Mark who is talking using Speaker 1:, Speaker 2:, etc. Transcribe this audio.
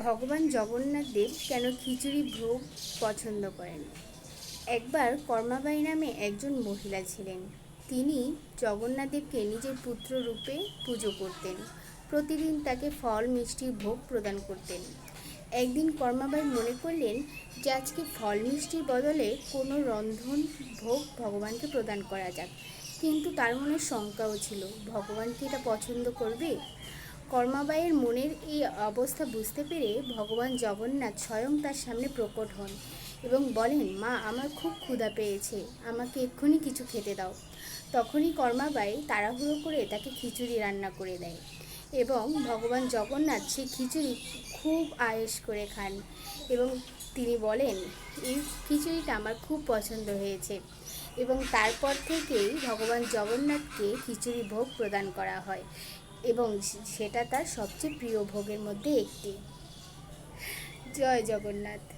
Speaker 1: ভগবান জগন্নাথ দেব কেন খিচুড়ি ভোগ পছন্দ করেন? একবার কর্মাবাই নামে একজন মহিলা ছিলেন। তিনি জগন্নাথদেবকে নিজের পুত্র রূপে পুজো করতেন। প্রতিদিন তাকে ফল, মিষ্টি, ভোগ প্রদান করতেন। একদিন কর্মাবাই মনে করলেন যে আজকে ফল, মিষ্টির বদলে কোনো রন্ধন ভোগ ভগবানকে প্রদান করা যাক। কিন্তু তার মনে শঙ্কাও ছিল, ভগবান কি এটা পছন্দ করবে? কর্মাবাইয়ের মনের এই অবস্থা বুঝতে পেরে ভগবান জগন্নাথ স্বয়ং তার সামনে প্রকট হন এবং বলেন, মা, আমার খুব ক্ষুধা পেয়েছে, আমাকে এক্ষুনি কিছু খেতে দাও। তখনই কর্মাবাই তাড়াহুড়ো করে তাকে খিচুড়ি রান্না করে দেয় এবং ভগবান জগন্নাথ সেই খিচুড়ি খুব আয়েস করে খান এবং তিনি বলেন, এই খিচুড়িটা আমার খুব পছন্দ হয়েছে। এবং তারপর থেকেই ভগবান জগন্নাথকে খিচুড়ি ভোগ প্রদান করা হয় এবং সেটা তার সবচেয়ে প্রিয় ভোগের মধ্যে একটি। জয় জগন্নাথ।